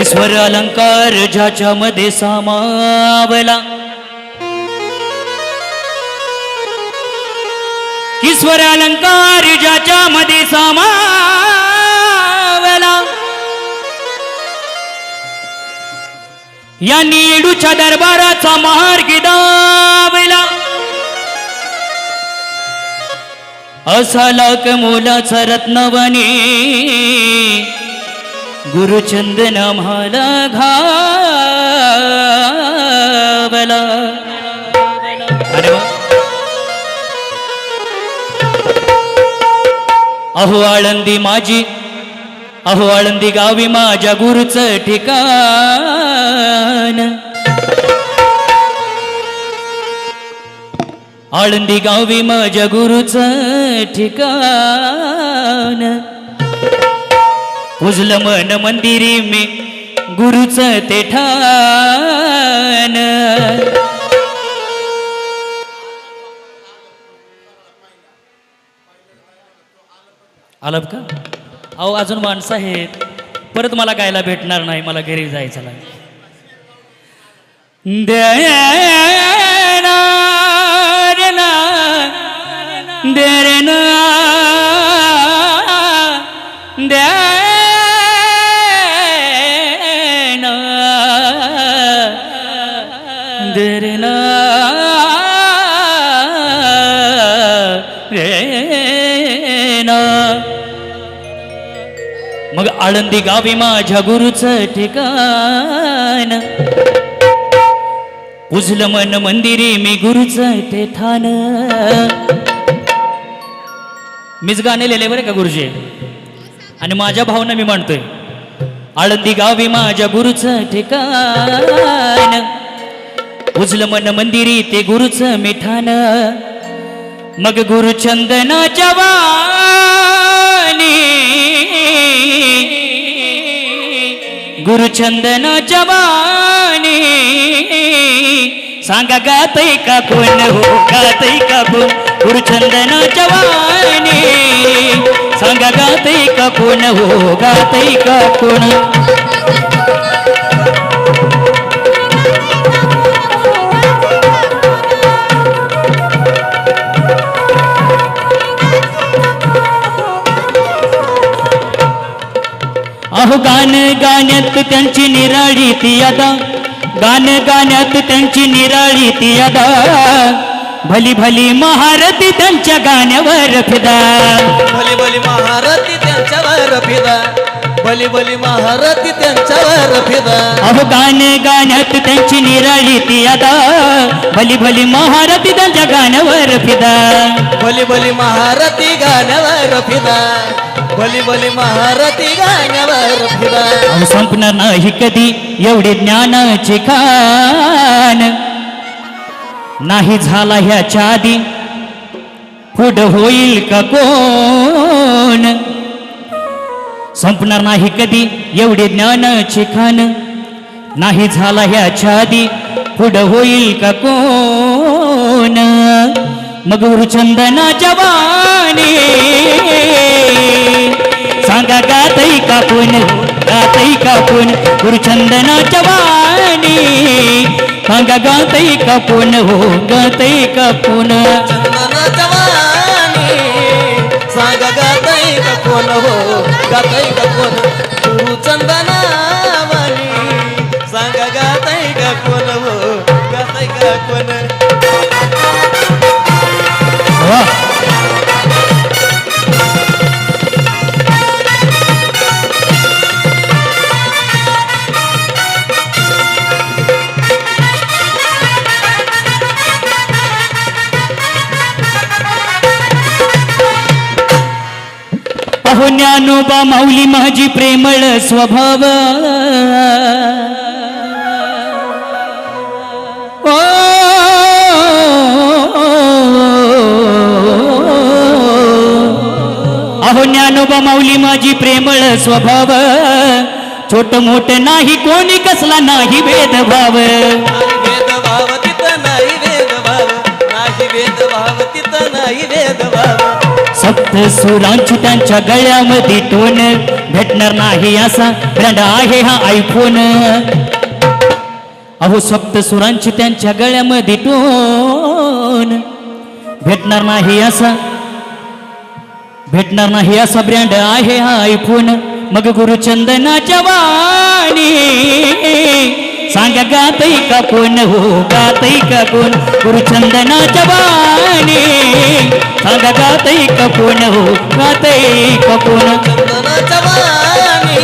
ईश्वर अलंकार ज्याच्यामध्ये सामावला ईश्वर अलंकार ज्याच्या मध्ये सामावला. या येडूच्या दरबाराचा महार गिदावला. असा लाख मोलाचा रत्नवने गुरुचंदन म्हाला घावला. अरे अहो आळंदी माझी अहो आळंदी गावी माझ्या गुरुचं ठिकाण. आळंदी गावी माझ्या गुरुचं ठिकाण. उजलं मन मंदिरी मी गुरुचं ते ठाण. आलं का? अहो अजून माणसं आहेत. परत मला गायला भेटणार नाही मला घरी जायचं नाही. देना ना, दे रे ना, आळंदी गावी माझ्या गुरुच ठिकाण. उजलं मन मंदिरी मी गुरुचं ते थान मीच गाणे लिहिले बरे का गुरुजी? आणि माझ्या भावना मी म्हणतोय आळंदी गावी माझ्या गुरुच ठिकाण. उजलं मन मंदिरी ते गुरुचं मिठान. मग गुरुचंदनाच्या वाणी गुरुचंदनाच्या वाणी सांगा गातय का कोण हो गातय का कोण? गुरुचंदनाच्या वाणी सांगा गातय का कोण हो गातय का कोण? गाण गाण्यात त्यांची निराळी ती अदा गाण गाण्यात त्यांची निराळी ती अदा भली भली महारती त्यांच्या गाण्यावर फिदा. भली भली महारथी त्यांच्यावर फिदा. भली भली महारथी त्यांच्यावर फिदा. अहो गाण गाण्यात त्यांची निराळी ती अदा भली भली महारती त्यांच्या गाण्यावर फिदा. भली भली महारथी गाण्यावर फिदा. भली भली महारथी गाण्यावर फिरा अहो संपणार नाही कधी एवढे ज्ञानाचे खान. नाही झाला ह्याच्या आधी पुढं होईल का कोण? संपणार नाही कधी एवढे ज्ञानाचे खान. नाही झाला ह्याच्या आधी पुढं होईल का कोण? मग गुरुचंदना जवानी. सांगा गातई कापून गातई कापून गुरुचंदना जवानी. सांगा गातई कापून हो गातई कापून. चंदनाच्या वाणी सांग गाताई का हो गाताई का गुरु चंदना वाणी सांग गाताई का हो अहो ज्ञानोबा माऊली माझी प्रेमळ स्वभाव. ओ अहो ज्ञानोबा माऊली माझी प्रेमळ स्वभाव. छोट मोठ नाही कोणी कसला नाही भेदभाव. भेदभाव तिथं नाही भेदभाव. नाही भेदभाव तिथं नाही भेदभाव. सप्त सुरांची त्यांच्या गळ्यामध्ये टोन. भेटणार नाही असा ब्रँड आहे हा आयफोन अहो सप्त सुरांची त्यांच्या गळ्यामध्ये टोन. भेटणार नाही असा भेटणार नाही असा ब्रँड आहे हा आयफोन मग गुरुचंदनाच्या वाणी. सांगा गातई का कोण हो गातई का कोण गुरुचंदनाच्या बाणे सांगा गातई का कोण हो गातई का कोण चंदनाच्या बाणे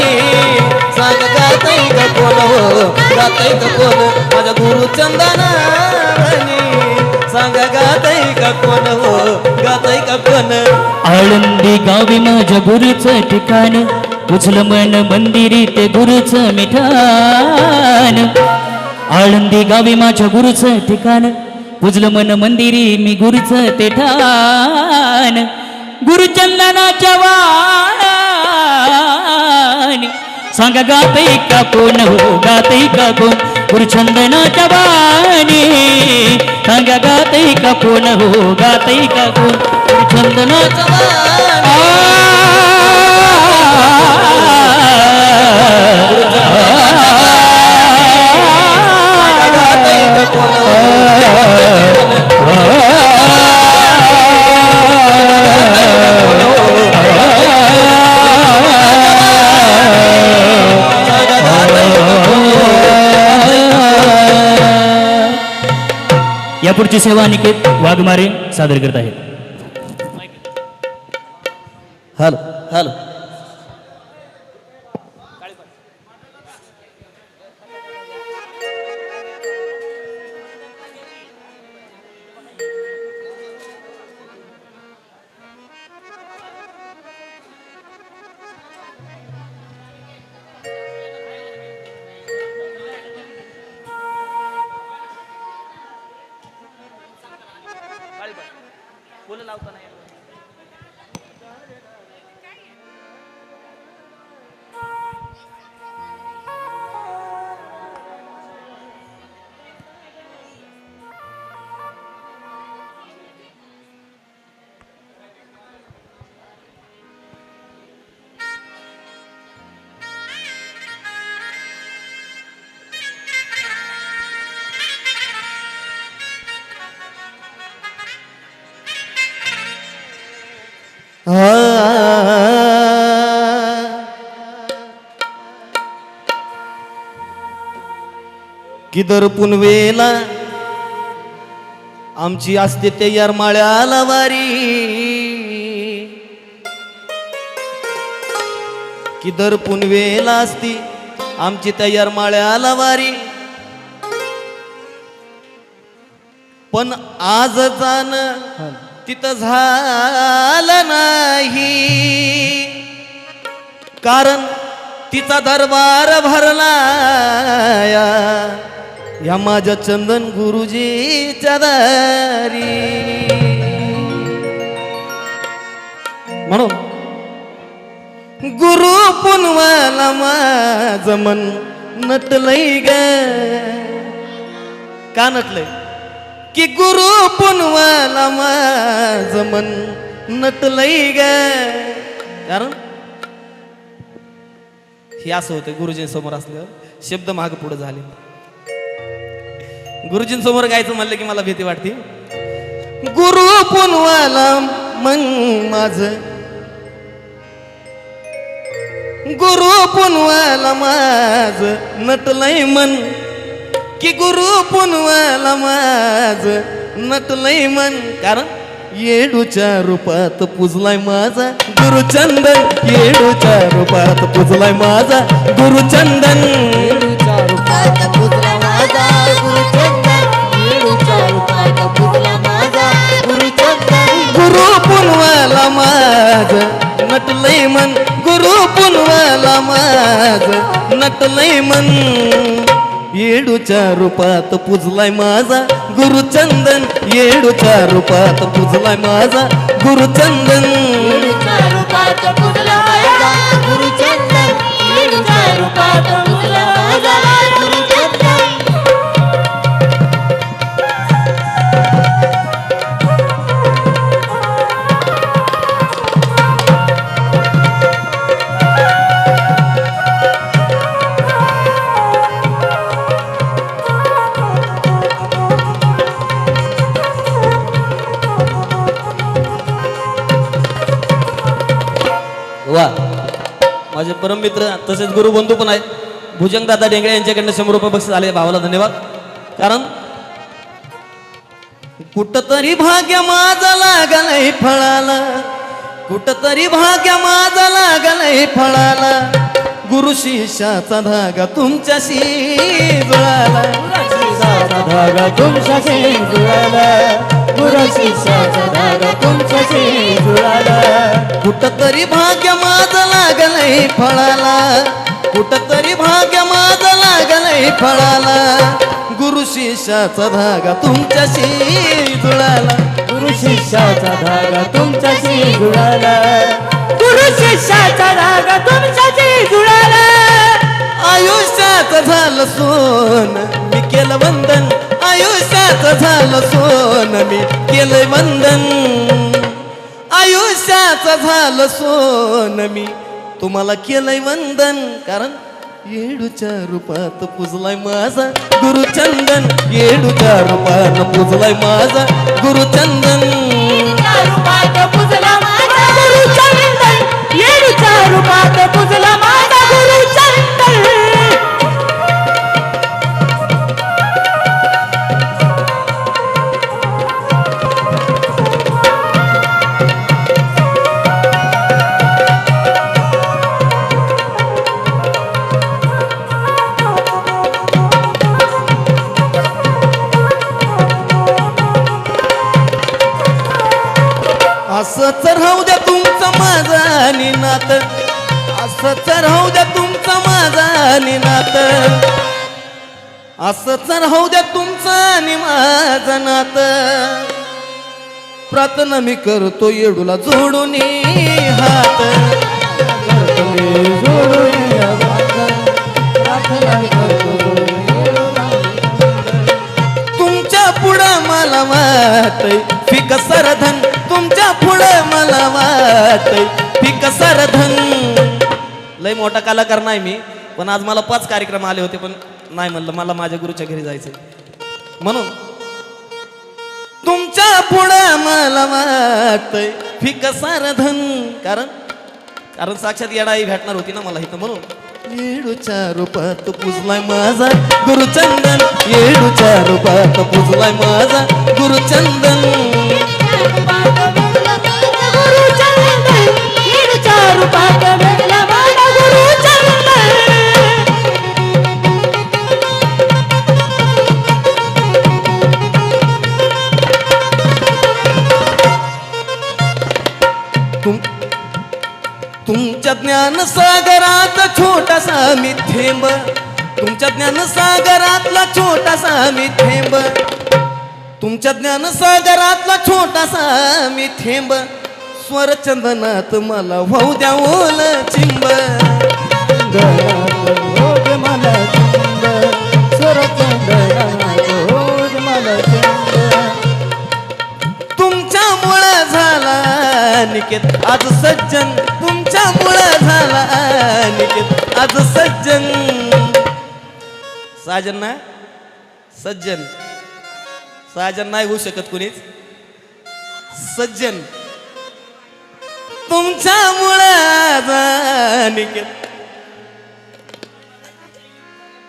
सांग गातई का कोण हो गातई का कोण माझ्या गुरुचंदना सांगा सांग का कोण हो गातई का कोण आळंदी गावी माझ्या गुरुचं ठिकाण उचल मन मंदिरी ते गुरुचं मिठान. आळंदी गावी माझ्या गुरुचं ठिकाण. तुझलं मन मंदिरी मी गुरुचं ते ठाण गुरुचंदनाच्या वाण सांगा गातई का कोण हो? गातई का कोण? गुरुचंदनाच्या वाणी. सांगा गातई का कोण हो? गातई का कोण? गुरुचंदनाच्या वाण. हो यापुढची सेवा अनिकेत वाघमारे सादर करत आहेत. दर्पून पुनवेला आमची असते ते यरमाळ्याला वारी. कि दर्पून वेला असती आमची त्या यरमाळ्याला वारी. पण आज जाण तिथं झालं नाही. कारण तिचा दरबार भरला या माझ्या चंदन गुरुजीच्या दारी म्हणून गुरु पुनवाला माझ मन नटलय ग. का नटलय? की गुरु पुनवाला माझ मन नटलय ग. कारण हे असं होतं गुरुजींसमोर असलं शब्द माग पुढे झाले. गुरुजींसमोर गायचं म्हणलं की मला भीती वाटते. गुरु पुनवाला मन माझ. गुरु पुनवाला माझ. नटलय मन. की गुरु पुनवाला माझ. नटलय मन. कारण येडूच्या रूपात पुजलाय माझा. गुरुचंदन येडूच्या रूपात पुजलाय माझा. गुरुचंदन येडूच्या रूपात पुजलाय माझा. पुनवाला माझ. नटलय मन गुरु पुनवाला माझ. नटलय मन. येडूच्या रूपात पुजलाय माझा. गुरुचंदन येडूच्या रूपात पुजलाय माझा. गुरुचंदन. रूपात पुजला गुरुचंदन येडूच्या रूपात मित्र तसेच गुरुबंधू पण आहेत. भुजंगदादा डेंगळे यांच्याकडनं शंभर रुपये बक्षीस आले भावाला धन्यवाद. कारण कुठतरी भाग्य माझा लागलंय फळाला. कुठतरी भाग्य माझा लागलंय फळाला. गुरु शिष्याचा धागा तुमच्याशी जुळाला. शिष्याचा धागा तुमच्याशी जुळाला गुरु धागा तुमच्याशी जुळाला कुठतरी भाग्य माझं लागलंय फळाला. कुठतरी भाग्य माझं लागलंय फळाला. गुरु शिष्याचा धागा तुमच्याशी जुळाला गुरु शिष्याचा धागा तुमच्याशी जुळाला गुरु शिष्याचा धागा तुमच्याशी जुळाला आयुष्याचं झालं सोन. केलं वंदन. आयुष्याचं झालं सोन मी केलं वंदन. आयुष्याचं झालं सोन मी तुम्हाला केलंय वंदन. कारण येडूच्या रूपात पुजलाय माझा गुरुचंदन. येडूच्या रूपात पुजलाय माझा गुरुचंदन. असंच राहू द्या तुमचं माझा निनात असंच राहू द्या तुमचं माझा निनात असंच राहू द्या तुमचं नि माझं नात. प्रार्थना मी करतो येडूला जोडून हात. तुमच्या पुढं मला वाटय पिक सरधन तुमच्या वाटय पिक सरधन लय मोठा कलाकार नाही मी पण आज मला पाच कार्यक्रम आले होते पण नाही म्हणलं मला माझ्या गुरुच्या घरी जायचंय. म्हणून तुमच्या पुढं मला वाटतंय फिक सारधन कारण कारण साक्षात येडाई भेटणार होती ना मला इथं म्हणून. येडूच्या रूपात पुजलाय माझा गुरुचंदन. येडूच्या रूपात पुजलाय माझा गुरुचंदन. ज्ञानसागरात छोटासा मी थेंब तुमच्या ज्ञान सागरातला छोटासा मी थेंब तुमच्या ज्ञान सागरातला छोटासा मी थेंब स्वरचंदनात मला वाहू द्या ओल चिंब. तुमच्यामुळं झाला निकेत आज सज्जन. तुमच्यामुळं झाला निकेत आज सज्जन. साजन ना? सज्जन. साजन नाही होऊ शकत कुणीच. सज्जन. तुमच्यामुळं आज निकेत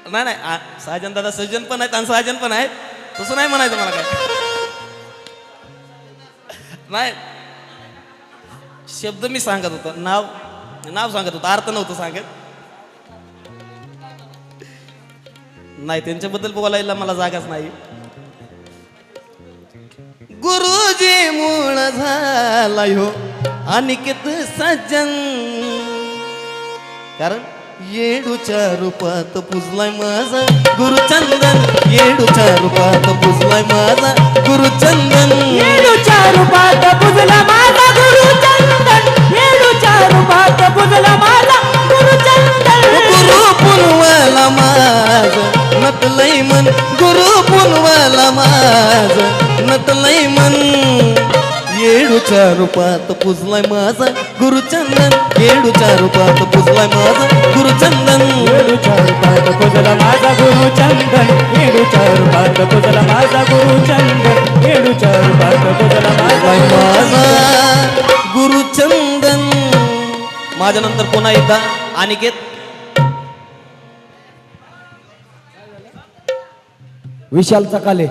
नाही नाही सहाजन साजन दादा सज्जन पण आहेत आणि साजन पण आहेत. तसं नाही म्हणायचं मला काय नाही. शब्द मी सांगत होतो. नाव नाव सांगत होतो. अर्थ नव्हतं सांगत. नाही त्यांच्याबद्दल बोलायला मला जागाच नाही. गुरुजी मूळ झाला हो अनिकेत सज्जन. कारण येडूच्या रूपात पुजलाय माझा गुरुचंदन. येडूच्या रूपात पुजलाय माझा गुरुचंदन. येडूच्या रूपात पुजला माझा गुरुचंदन. रूपात पुजला माझा गुरु चंदन. गुरु पुनवाला माझ नटलय मन. गुरु पुनवाला माझ नटलय मन. येडूच्या रूपात पुजलाय माझा गुरुचंदन येडूच्या रूपात पुजलाय माझा गुरुचंदन येडूच्या रूपात पुजला माझा गुरु चंदन. येडूच्या रूपात पुजला माझा गुरु चंदन. येडूच्या रूपात पुजला माझा माझा गुरुचंदन माझ्यानंतर पुन्हा एकदा अनिकेत विशाल चकाले